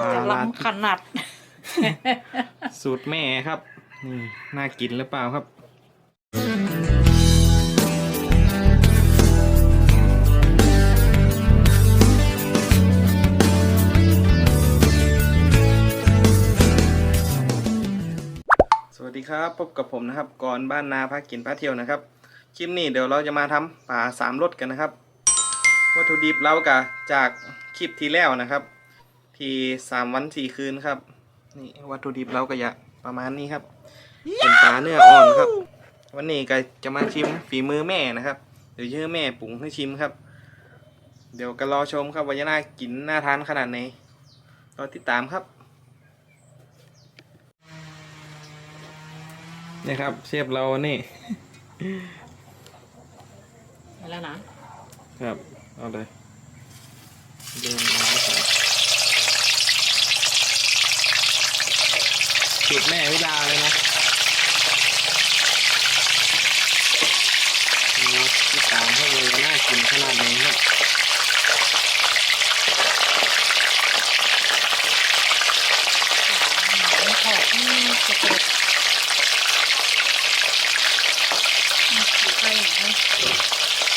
จะปลาร้าล้ำขนาด สูตรแม่ครับ นี่น่ากินหรือเปล่าครับสวัสดีครับพบกับผมนะครับก่อนบ้านนาพักกินพาเที่ยวนะครับคลิปนี้เดี๋ยวเราจะมาทำป่าสามรสกันนะครับ วัตถุดิบเรากะจากคลิปที่แล้วนะครับ ที่สามวันสี่คืนครับ นี่วัตถุดิบเราก็จะประมาณนี้ครับเป็นปลาเนื้ออ่อนครับ วันนี้ก็จะมาชิมฝีมือแม่นะครับ เดี๋ยวชื่อแม่ปรุงให้ชิมครับ เดี๋ยวก็รอชมครับว่าจะน่ากินน่าทานขนาดไหนรอติดตามครับนี่ครับเชฟเรานี่ไปแล้วนะครับ เอาเลยเดินมา จุดแม่วิดาเลยนะดูที่ตามให้เลยน่ากินขนาดนี้ครับ หนังขอบนี่จะเกิดอยู่ใกล้ไหน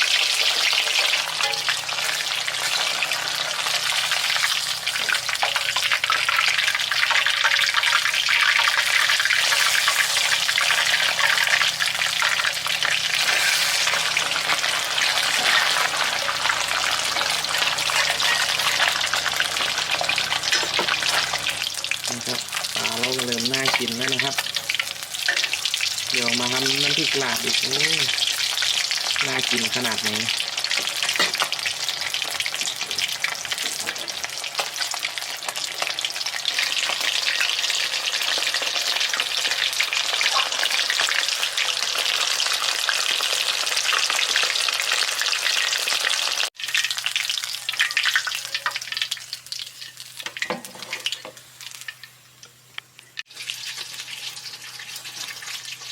นะครับปลาเราเริ่มน่ากินแล้วนะครับ เดี๋ยวมาทำน้ำพริกลาบอีกโอ้ย น่ากินขนาดไหน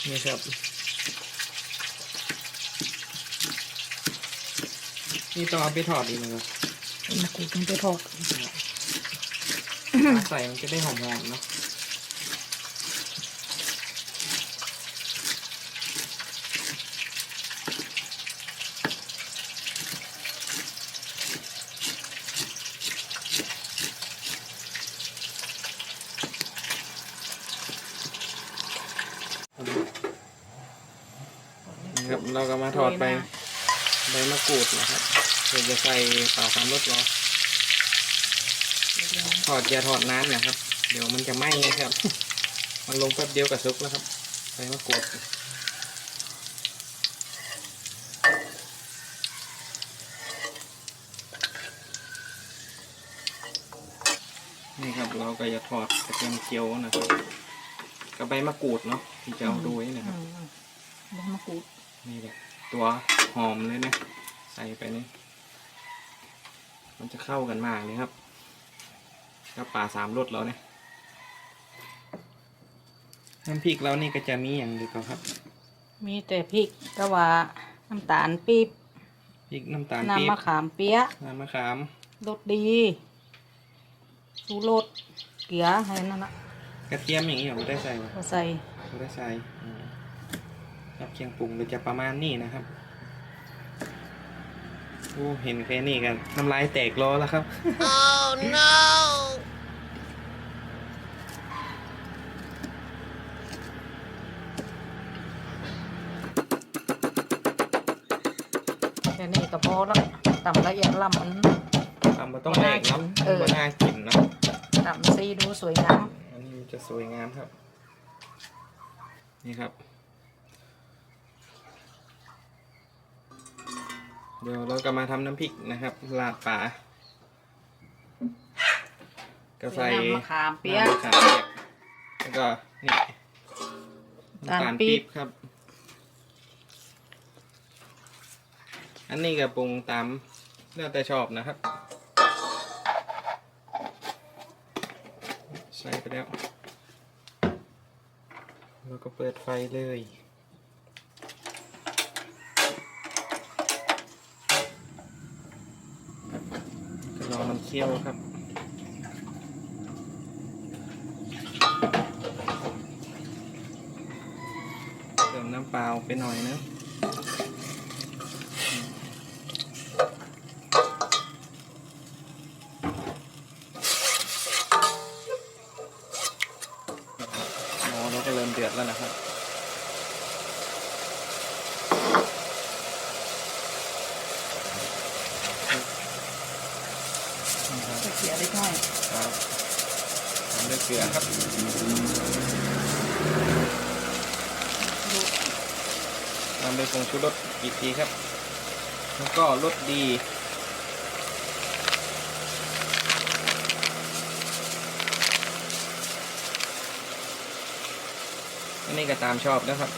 นี่ครับ นี่ต้องเอาไปทอดดีกนะครับมากูกันไปทอดใส่มันจะได้หอมๆเนาะนี่ครับเราก็มาถอดไป ใบมะกรูดนะครับเดี๋ยวจะใส่เป่าสามรสรอถอดอย่าถอดน้ำนะครับ เดี๋ยวมันจะไหม้นะครับ มันลงแป๊บเดียวกับซุกแล้วครับใส่มะกรูดนี่ครับเราก็จะถอดกระเทียมเจียวนะครับกับใบมะกรูดเนาะที่จะเอาด้วยนะครับใบมะกรูดนี่แหละ ตัวหอมเลยนะ ใส่ไปนี่มันจะเข้ากันมากเลยครับกับป่าสามรสแล้วเนี่ยน้ำพริกเรานี่ก็จะมีอย่างเดียวครับ มีแต่พริกกะว่าน้ำตาลปี๊บพริกน้ำตาลปี๊บน้ำมะขามเปี๊ยะน้ำมะขามรสดีสูรสเกลืออะไรนั่นนะกระเทียมอย่างนี้เราได้ใส่ไหมก็ใส่เราได้ใส่อืม ครับเคียงปรุงเราจะประมาณนี้นะครับโอ้เห็นแค่นี้กันน้ำลายแตกรอแล้วครับแค่นี้ก็พอแล้วตำละเอียดลำมันทำมาต้องแรงเนาะเออมันน่ากินเนาะตำซีดูสวยงามอันนี้มันจะสวยงามครับ นี่ครับ เดี๋ยวเราก็มาทำน้ำพริกนะครับลาดป่าก็ใส่น้ำมะขามเปี๊ยะน้ำมะขามเปี๊ยะแล้วก็นี่น้ำตาลน้ำตาลปี๊ปี๊บบครับ อันนี้ก็ปรุงตามแล้วแต่ชอบนะครับ ใส่ไปแล้ว แล้วก็เปิดไฟเลย คี่ยวครับ เติมน้ำเปล่าไปหน่อยนะ ชูรสอีกทีครับ แล้วก็รสดี อันนี้ก็ตามชอบนะครับ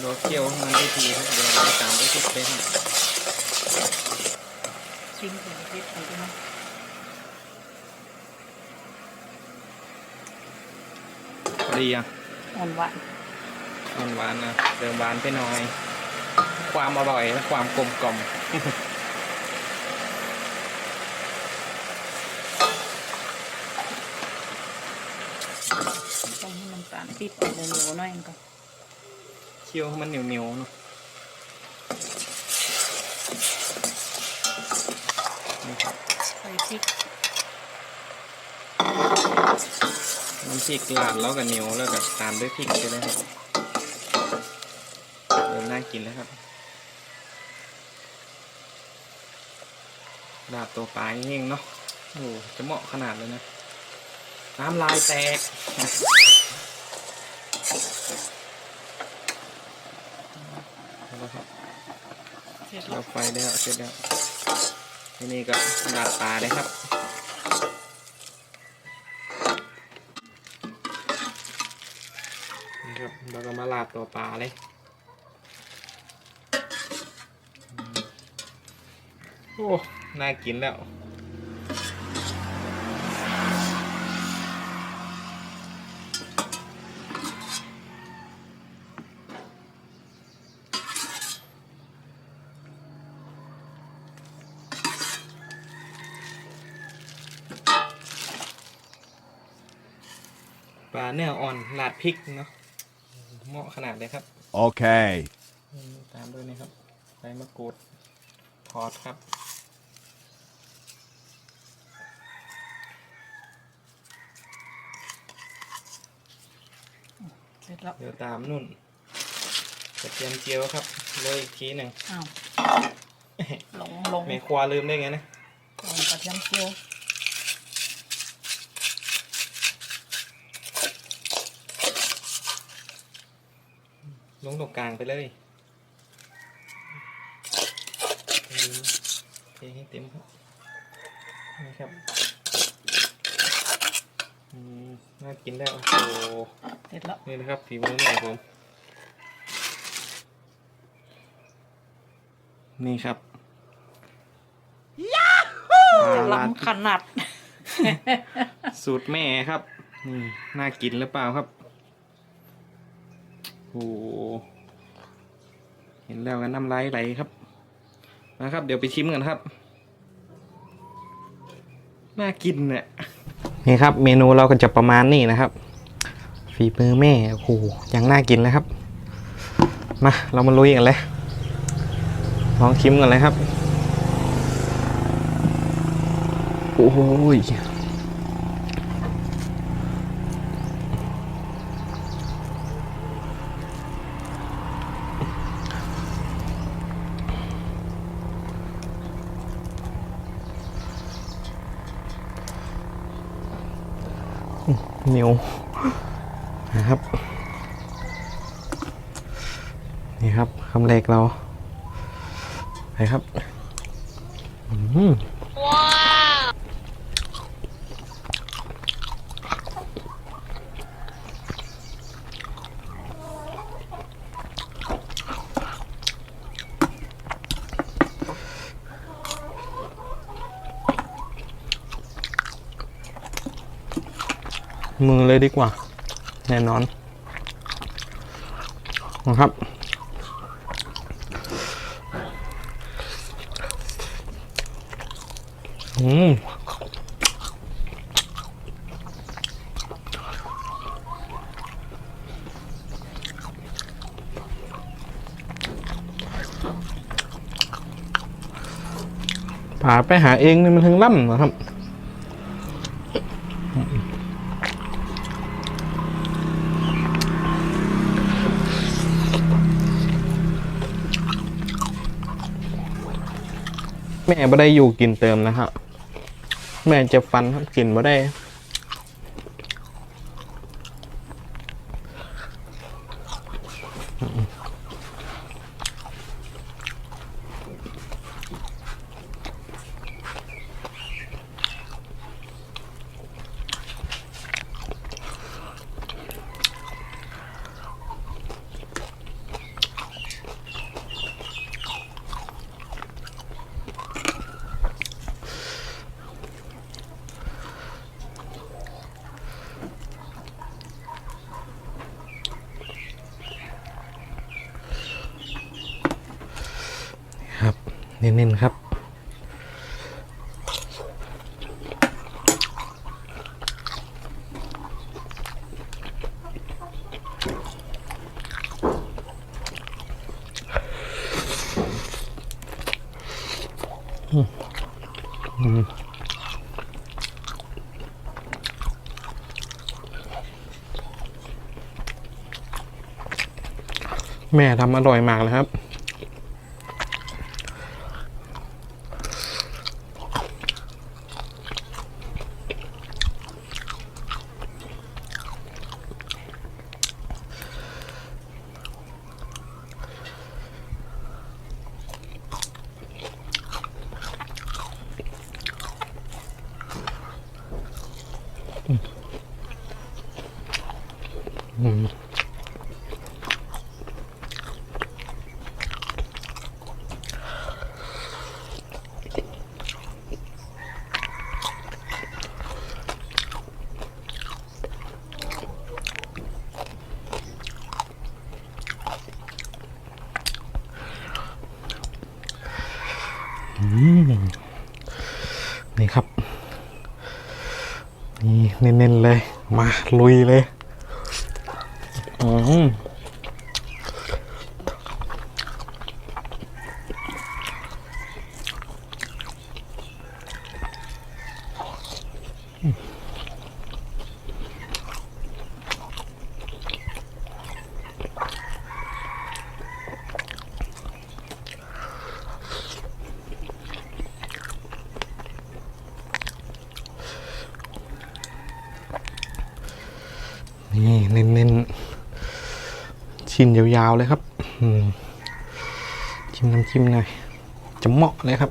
โดเคี่ยวให้มันได้ทีครับเดี๋ยวเราตามด้วยพริกเลยครับชิมถึงเผ็ดไปด้วยนะพอดีอะอ่อนหวาน มันหวานนะเดิมหวานไปหน่อย ความอร่อยและความกลมกล่อมต้องให้น้ำตาลปี๊บออกเหนียวๆหน่อยก่อนเคี่ยวให้มันเหนียวเหนียวๆเนาะนี่ครับใส่พริกน้ำพริกลาดแล้วก็เหนียวแล้วก็ตามด้วยพริกไปเลยครับเริ่มน่า กินแล้วครับลาดตัวปลาเองเนาะโอ้จะเหมาะขนาดเลยนะ น้ำลายแตกแล้วครับเสร็จแล้เราวไฟได้แล้วเสร็จแล้วทีนี้ก็ลาดปลาได้ครับนี่ครับเราก็มาลาดตัวปลาเลยอืม โอ้ น่ากินแล้ว ปลาเนื้ออ่อนลาดพริกเนาะ เหมาะขนาดเลยครับ Okay. อืมตามด้วยนะครับใบมะกรูดทอดครับ เสร็จแล้วเดี๋ยวตามนุ่นกระเทียมเจียวครับโรยอีกทีหนึ่งอ้าวลงลงแม่ครัวลืมได้ไงนะลงกระเทียมเจียวลงตรงกลางไปเลยเทให้เต็มครับนี่ครับ อืมน่ากินแล้วโอ้โหเสร็จแล้วนี่นะครับฝีมือแม่ผมนี่ครับปลาลาดล้ำขนาด สูตรแม่ครับ นี่น่ากินหรือเปล่าครับโอ้โหเห็นแล้วกันน้ำลายไหลครับ นะครับ เดี๋ยวไปชิมกันครับ น่ากินเนี่ย นี่ครับ เมนูเราก็จะประมาณนี้นะครับ ฝีมือแม่โอ้โหยังน่ากินเลยครับ มาเรามาลุยกันเลยลองชิมกันเลยครับ โอ้ย เหนียวนะครับ นี่ครับคำแรกเราไปครับ อืม มือเลยดีกว่า แน่นอนนะครับ อืมผ่าไปหาเองนี่มันถึงล่ำนะครับ แม่ไม่ได้อยู่กินเติมนะครับแม่จะฟันครับกินไม่ได้ ครับ เน้นๆครับแม่ทำอร่อยมากเลยครับ นี่ครับ นี่ เน้นๆเลย มาลุยเลย อืมนี่เน้นๆ ชิ้นยาวๆเลยครับจิ้มน้ำจิ้มหน่อยจะเหมาะเลยครับ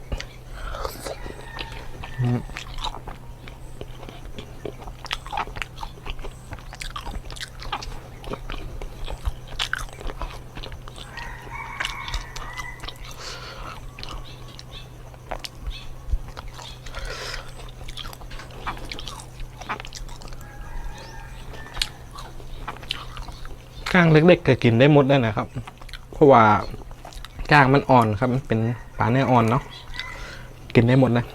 ก้างเล็กๆก็กินได้หมดเลยนะครับ เพราะว่าก้างมันอ่อนครับมันเป็นปลาเนื้ออ่อนเนาะกินได้หมดนะ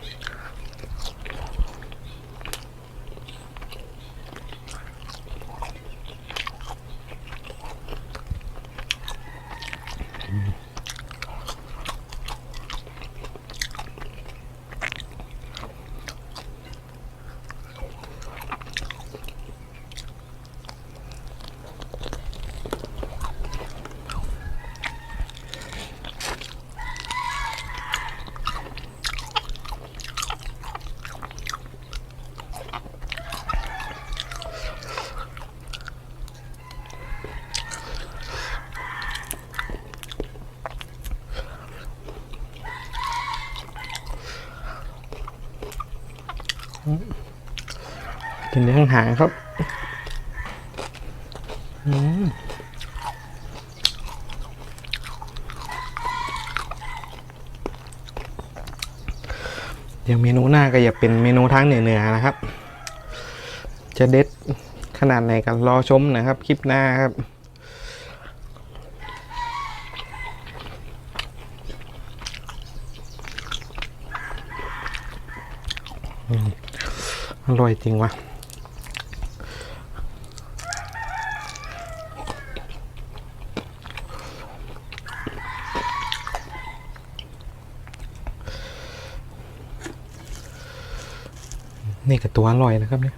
กินได้ห่างๆครับอืมเดี๋ยวเมนูหน้าก็อย่าเป็นเมนูทางเหนือๆนะครับ จะเด็ดขนาดไหนกันรอชมนะครับ คลิปหน้าครับ อ อร่อยจริงวะนี่ก็ตัวอร่อยนะครับเนี่ย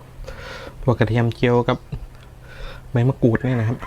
ตัวกระเทียมเจียวกับใบมะกรูดเนี่ยนะครับ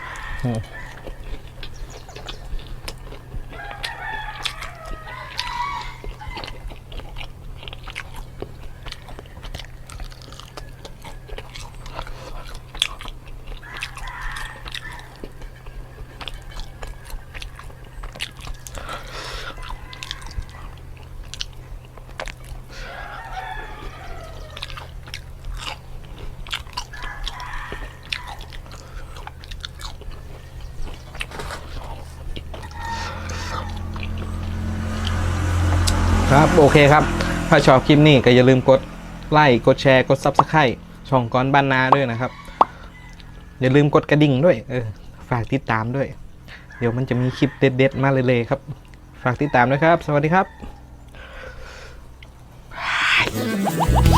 ครับโอเคครับ ถ้าชอบคลิปนี้ก็อย่าลืมกดไลค์กดแชร์กดซับสไครต์ช่องก้อนบ้านนาด้วยนะครับ อย่าลืมกดกระดิ่งด้วยเออฝากติดตามด้วย เดี๋ยวมันจะมีคลิปเด็ดๆมาเลยๆครับ ฝากติดตามด้วยครับ สวัสดีครับ